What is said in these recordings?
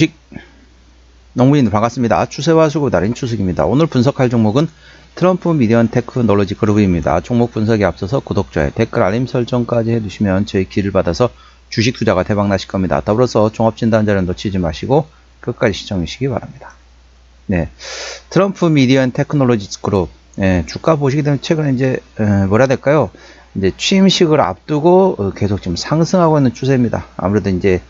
주식 농부인들 반갑습니다. 추세와 수급 달인 추석입니다. 오늘 분석할 종목은 트럼프 미디언 테크놀로지 그룹입니다. 종목 분석에 앞서서 구독자의 댓글 알림 설정까지 해두시면 저희 길을 받아서 주식 투자가 대박 나실 겁니다. 더불어서 종합진단 자료 놓치지 마시고 끝까지 시청해 주시기 바랍니다. 네, 트럼프 미디언 테크놀로지 그룹 예, 주가 보시게 되면 최근에 이제 에, 뭐라 될까요? 이제 취임식을 앞두고 어, 계속 지금 상승하고 있는 추세입니다. 아무래도 이제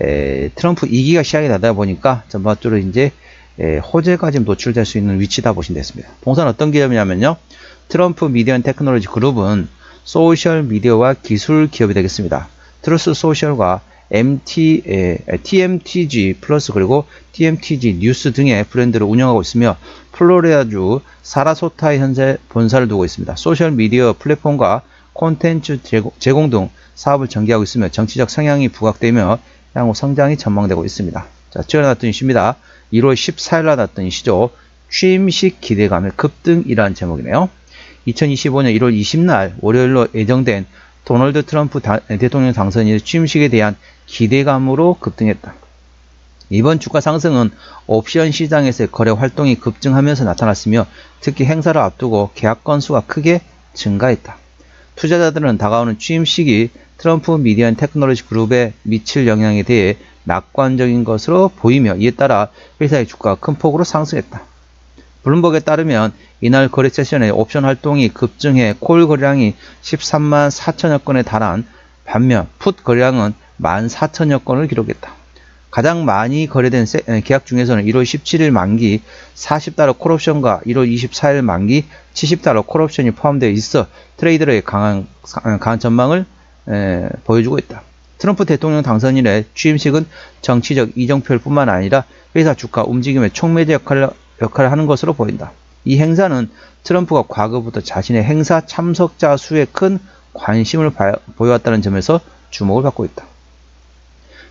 에, 트럼프 2기가 시작이 되다 보니까 전반적으로 이제 에, 호재가 지금 노출될 수 있는 위치다 보시면 되겠습니다. 동사는 어떤 기업이냐면요. 트럼프 미디어 테크놀로지 그룹은 소셜 미디어와 기술 기업이 되겠습니다. 트루스 소셜과 MT, 에, TMTG 플러스 그리고 TMTG 뉴스 등의 브랜드를 운영하고 있으며 플로리다주 사라소타에 현재 본사를 두고 있습니다. 소셜 미디어 플랫폼과 콘텐츠 제공, 제공 등 사업을 전개하고 있으며 정치적 성향이 부각되며 향후 성장이 전망되고 있습니다. 자, 났던 이슈입니다. 1월 14일 날 났던 이슈죠. 취임식 기대감의 급등이라는 제목이네요. 2025년 1월 20날 월요일로 예정된 도널드 트럼프 다- 대통령 당선인 취임식에 대한 기대감으로 급등했다. 이번 주가 상승은 옵션 시장에서의 거래 활동이 급증하면서 나타났으며 특히 행사를 앞두고 계약 건수가 크게 증가했다. 투자자들은 다가오는 취임식이 트럼프 미디어 테크놀로지 그룹에 미칠 영향에 대해 낙관적인 것으로 보이며 이에 따라 회사의 주가가 큰 폭으로 상승했다. 블룸버그에 따르면 이날 거래 세션에 옵션 활동이 급증해 콜 거래량이 13만 4천여 건에 달한 반면 풋 거래량은 1만 4천여 건을 기록했다. 가장 많이 거래된 세- 에, 계약 중에서는 1월 17일 만기 40달러 콜옵션과 1월 24일 만기 70달러 콜옵션이 포함되어 있어 트레이더의 강한, 강한 전망을 에, 보여주고 있다. 트럼프 대통령 당선인의 취임식은 정치적 이정표일 뿐만 아니라 회사 주가 움직임의 촉매제 역할을, 역할을 하는 것으로 보인다. 이 행사는 트럼프가 과거부터 자신의 행사 참석자 수에 큰 관심을 봐- 보여왔다는 점에서 주목을 받고 있다.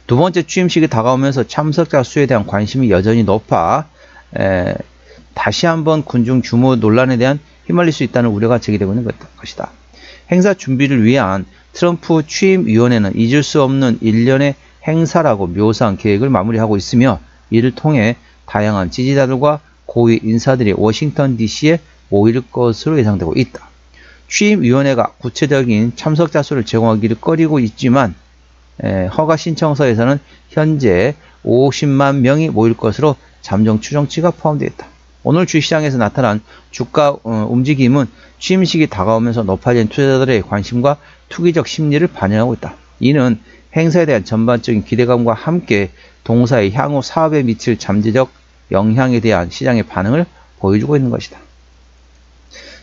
두 번째 취임식이 다가오면서 참석자 수에 대한 관심이 여전히 높아 에, 다시 한번 군중 규모 논란에 대한 휘말릴 수 있다는 우려가 제기되고 있는 것- 것이다. 행사 준비를 위한 트럼프 취임위원회는 잊을 수 없는 일련의 행사라고 묘사한 계획을 마무리하고 있으며 이를 통해 다양한 지지자들과 고위 인사들이 워싱턴 DC에 모일 것으로 예상되고 있다. 취임위원회가 구체적인 참석자 수를 제공하기를 꺼리고 있지만 에, 허가 신청서에서는 현재 50만 명이 모일 것으로 잠정 추정치가 포함되어 있다. 오늘 주시장에서 나타난 주가 어, 움직임은 취임식이 다가오면서 높아진 투자자들의 관심과 투기적 심리를 반영하고 있다. 이는 행사에 대한 전반적인 기대감과 함께 동사의 향후 사업에 미칠 잠재적 영향에 대한 시장의 반응을 보여주고 있는 것이다.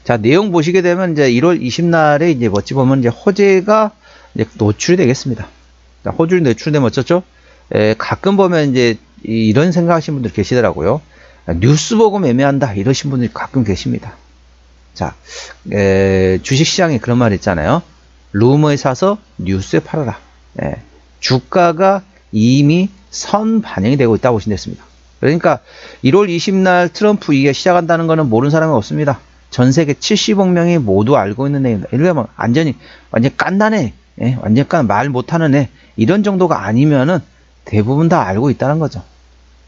자, 내용 보시게 되면 이제 1월 20날에 이제 어찌 보면 이제 호재가 이제 노출이 되겠습니다. 자, 호주를 노출되면 어쩌죠? 에, 가끔 보면 이제 이- 이런 생각하시는 분들 계시더라고요. 뉴스 보고 매매한다 이러신 분들이 가끔 계십니다. 자, 에, 주식시장에 그런 말 있잖아요. 루머에 사서 뉴스에 팔아라. 예, 주가가 이미 선 반영이 되고 있다고 보시면 됐습니다. 그러니까 1월 20날 트럼프 이게 시작한다는 것은 모르는 사람이 없습니다. 전 세계 70억 명이 모두 알고 있는 내용이다. 이러면 완전히 완전 깐다네. 예, 완전 깐말 못하는 애. 이런 정도가 아니면은 대부분 다 알고 있다는 거죠.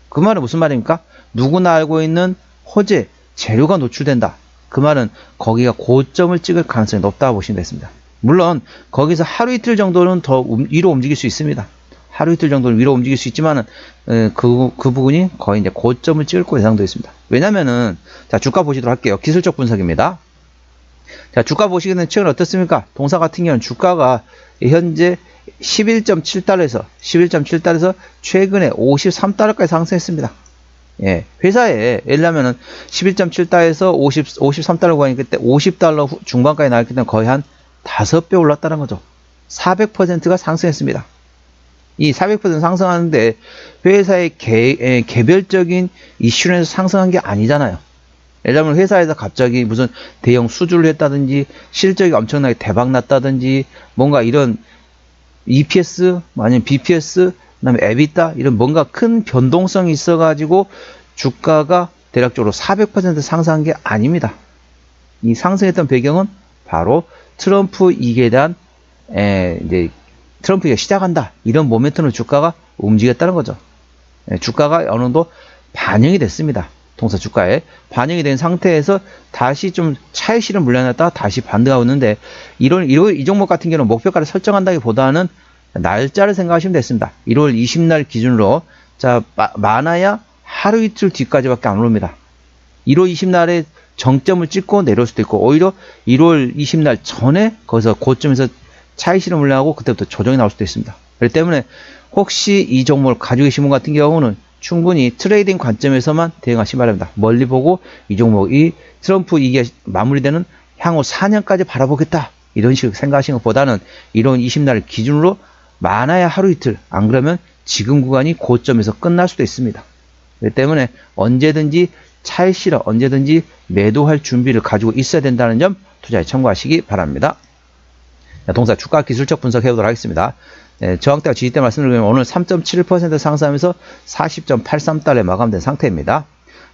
그 말은 무슨 말입니까? 누구나 알고 있는 호재, 재료가 노출된다. 그 말은 거기가 고점을 찍을 가능성이 높다고 보시면 되겠습니다. 물론 거기서 하루 이틀 정도는 더 움- 위로 움직일 수 있습니다. 하루 이틀 정도는 위로 움직일 수 있지만은 에, 그, 그 부분이 거의 이제 고점을 찍을 거 예상되어 있습니다. 왜냐면은 자 주가 보시도록 할게요. 기술적 분석입니다. 자 주가 보시기에는 최근 어떻습니까? 동사 같은 경우는 주가가 현재 11.7달러에서 11.7달러에서 최근에 53달러까지 상승했습니다. 예, 회사에 예를 들면은 11.7달러에서 50, 53달러 가니 그때 50달러 후- 중반까지 나왔기 때문에 거의 한 5배 올랐다는 거죠. 400%가 상승했습니다. 이 400% 상승하는데 회사의 개, 에, 개별적인 이슈에서 상승한 게 아니잖아요. 들면 회사에서 갑자기 무슨 대형 수주를 했다든지 실적이 엄청나게 대박 났다든지 뭔가 이런 EPS 아니면 BPS 그다음에 EBITDA 이런 뭔가 큰 변동성이 있어가지고 주가가 대략적으로 400% 상승한 게 아닙니다. 이 상승했던 배경은 바로 트럼프 이기에 대한 에, 이제 트럼프가 시작한다 이런 모멘텀으로 주가가 움직였다는 거죠. 예, 주가가 어느 정도 반영이 됐습니다. 동사 주가에 반영이 된 상태에서 다시 좀 차익 실현 물량했다 다시 반등하고 있는데 이런 이 종목 같은 경우는 목표가를 설정한다기보다는 날짜를 생각하시면 됐습니다. 1월 20날 기준으로 자 마- 많아야 하루 이틀 뒤까지밖에 안 오릅니다. 1월 20날에 정점을 찍고 내려올 수도 있고 오히려 1월 20날 전에 거기서 고점에서 차익 실현 물량하고 그때부터 조정이 나올 수도 있습니다. 그렇기 때문에 혹시 이 종목을 가지고 계신 분 같은 경우는 충분히 트레이딩 관점에서만 대응하시기 바랍니다. 멀리 보고 이 종목이 트럼프 이게 마무리되는 향후 4년까지 바라보겠다. 이런 식으로 생각하시는 것보다는 1월 20날 기준으로 많아야 하루 이틀, 안 그러면 지금 구간이 고점에서 끝날 수도 있습니다. 그렇기 때문에 언제든지 차익 실어 언제든지 매도할 준비를 가지고 있어야 된다는 점 투자에 참고하시기 바랍니다. 자, 동사 주가 기술적 분석해 보도록 하겠습니다. 예, 저항대가 지지대 말씀을 드리면 오늘 3.7% 상승하면서 40.83달러에 마감된 상태입니다.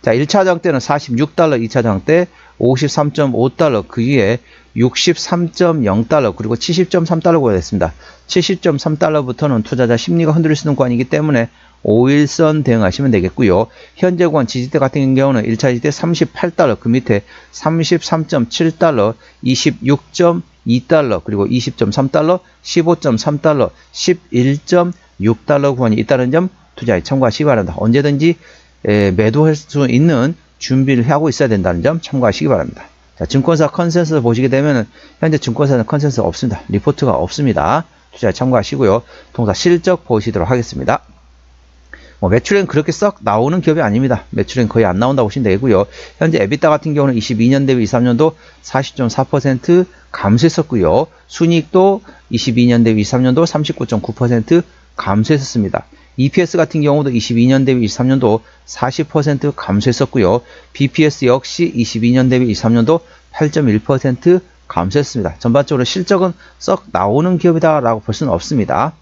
자, 1차 저항대는 46달러, 2차 저항대 53.5달러, 그 위에 63.0달러, 그리고 70.3달러 구간됐습니다. 70.3달러부터는 투자자 심리가 흔들릴 수 있는 구간이기 때문에 5일선 대응하시면 되겠고요. 현재 구간 지지대 같은 경우는 1차 지지대 38달러, 그 밑에 33.7달러, 26.2달러, 그리고 20.3달러, 15.3달러, 11.6달러 구간이 있다는 점 투자에 참고하시기 바랍니다. 언제든지 에, 매도할 수 있는 준비를 하고 있어야 된다는 점 참고하시기 바랍니다. 자, 증권사 컨센서스 보시게 되면 현재 증권사는 컨센서스 없습니다. 리포트가 없습니다. 투자에 참고하시고요. 동사 실적 보시도록 하겠습니다. 뭐 매출은 그렇게 썩 나오는 기업이 아닙니다. 매출은 거의 안 나온다고 보시면 되고요. 현재 에비타 같은 경우는 22년 대비 23년도 40.4% 감소했었고요. 순이익도 22년 대비 23년도 39.9% 감소했었습니다. EPS 같은 경우도 22년 대비 23년도 40% 감소했었고요. BPS 역시 22년 대비 23년도 8.1% 감소했습니다. 전반적으로 실적은 썩 나오는 기업이다라고 볼 수는 없습니다.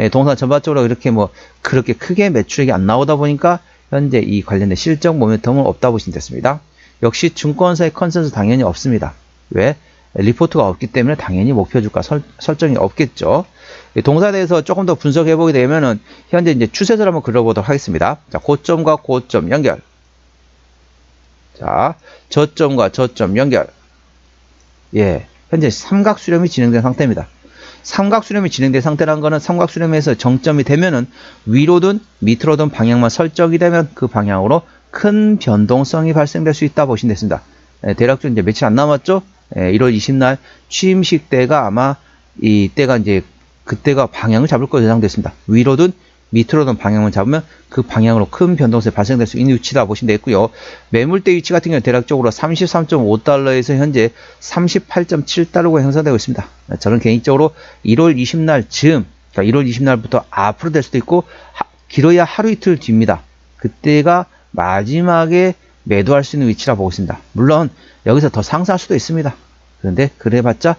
예, 동산 전반적으로 이렇게 뭐 그렇게 크게 매출액이 안 나오다 보니까 현재 이 관련된 실적 모멘텀은 없다 보시면 됐습니다. 역시 증권사의 컨센서스 당연히 없습니다. 왜? 리포트가 없기 때문에 당연히 목표 주가 설, 설정이 없겠죠. 이 동사에 대해서 조금 더 분석해 보게 되면은 현재 이제 추세를 한번 그려보도록 하겠습니다. 자, 고점과 고점 연결. 자, 저점과 저점 연결. 예, 현재 삼각 수렴이 진행된 상태입니다. 삼각 수렴이 진행된 상태라는 거는 삼각 수렴에서 정점이 되면은 위로든 밑으로든 방향만 설정이 되면 그 방향으로 큰 변동성이 발생될 수 있다 보시면 됐습니다. 예, 대략적으로 이제 며칠 안 남았죠? 예, 1월 20날 취임식 때가 아마 이 때가 이제 그때가 방향을 잡을 것으로 예상됐습니다. 위로든 밑으로든 방향을 잡으면 그 방향으로 큰 변동성이 발생될 수 있는 위치다 보시면 되겠고요. 매물대 위치 같은 경우는 대략적으로 33.5달러에서 현재 38.7달러가 형성되고 있습니다. 저는 개인적으로 1월 20날 즈음, 그러니까 1월 20날부터 앞으로 될 수도 있고 하- 길어야 하루 이틀 뒤입니다. 그때가 마지막에 매도할 수 있는 위치라 보고 있습니다. 물론 여기서 더 상승할 수도 있습니다. 그런데 그래봤자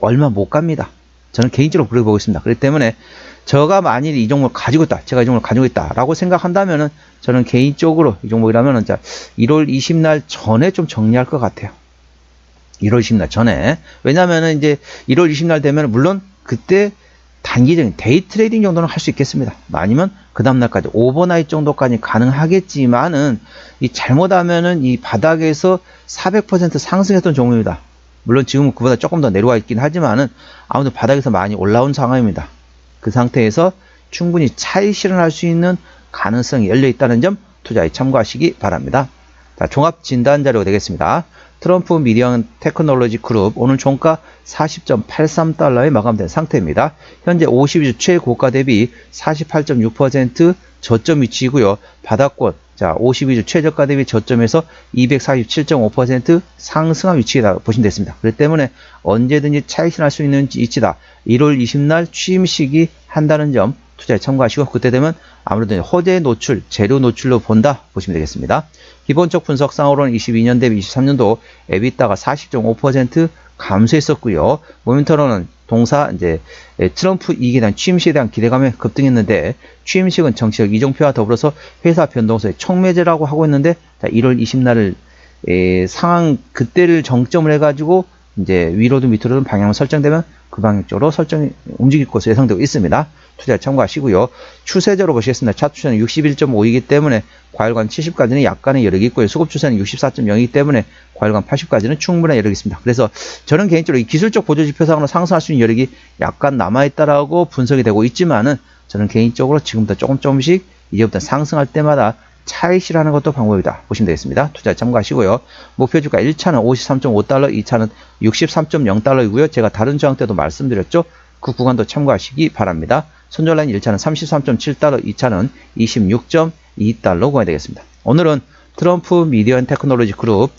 얼마 못 갑니다. 저는 개인적으로 그렇게 보고 있습니다. 그렇기 때문에 저가 만일 이 종목을 가지고 있다, 제가 이 종목을 가지고 있다라고 생각한다면은 저는 개인적으로 이 종목이라면은 자 1월 20날 전에 좀 정리할 것 같아요. 1월 20날 전에 왜냐하면은 이제 1월 20날 되면 물론 그때 단기적인 데이 트레이딩 정도는 할 수 있겠습니다. 아니면 그 다음날까지 오버나잇 정도까지 가능하겠지만은 이 잘못하면은 이 바닥에서 400% 상승했던 종목입니다. 물론 지금은 그보다 조금 더 내려와 있긴 하지만은 아무튼 바닥에서 많이 올라온 상황입니다. 그 상태에서 충분히 차익 실현할 수 있는 가능성이 열려 있다는 점 투자에 참고하시기 바랍니다. 자, 종합 진단 자료가 되겠습니다. 트럼프 미디언 테크놀로지 그룹 오늘 종가 40.83달러에 마감된 상태입니다. 현재 52주 최고가 대비 48.6% 저점 위치이고요. 바닥권 자 52주 최저가 대비 저점에서 247.5% 상승한 위치이다 보시면 됐습니다. 그렇기 때문에 언제든지 차익 실현할 수 있는 위치다. 1월 20날 취임식이 한다는 점 투자에 참고하시고 그때 되면 아무래도 호재 노출, 재료 노출로 본다 보시면 되겠습니다. 기본적 분석상으로는 22년 대비 23년도 에비타가 40.5% 감소했었고요. 모멘터로는 동사 이제 에, 트럼프 이기에 대한 취임식에 대한 기대감에 급등했는데 취임식은 정치적 이정표와 더불어서 회사 변동성의 촉매제라고 하고 있는데 자, 1월 20날을 상황 그때를 정점을 해가지고 이제 위로든 밑으로든 방향을 설정되면 그 방향적으로 설정이 움직일 것으로 예상되고 있습니다. 투자 참고하시고요. 추세적으로 보시겠습니다. 차 추세는 61.5이기 때문에 과열관 70까지는 약간의 여력이 있고요. 수급 추세는 64.0이기 때문에 과열관 80까지는 충분한 여력이 있습니다. 그래서 저는 개인적으로 이 기술적 보조 지표상으로 상승할 수 있는 여력이 약간 남아있다라고 분석이 되고 있지만은 저는 개인적으로 지금부터 조금 조금씩 이제부터 상승할 때마다 차익 실하는 것도 방법이다. 보시면 되겠습니다. 투자 참고하시고요. 목표 주가 1차는 53.5달러, 2차는 63.0달러이고요. 제가 다른 저항 때도 말씀드렸죠. 그 구간도 참고하시기 바랍니다. 손절라인 1차는 33.7달러, 2차는 26.2달러 구간이 되겠습니다. 오늘은 트럼프 미디어 앤 테크놀로지 그룹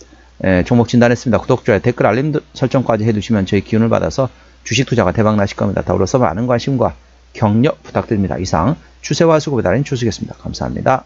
에, 종목 진단했습니다. 구독, 좋아요, 댓글, 알림 설정까지 해두시면 저희 기운을 받아서 주식 투자가 대박 나실 겁니다. 더불어서 많은 관심과 격려 부탁드립니다. 이상 추세와 수급에 달인 추수겠습니다. 감사합니다.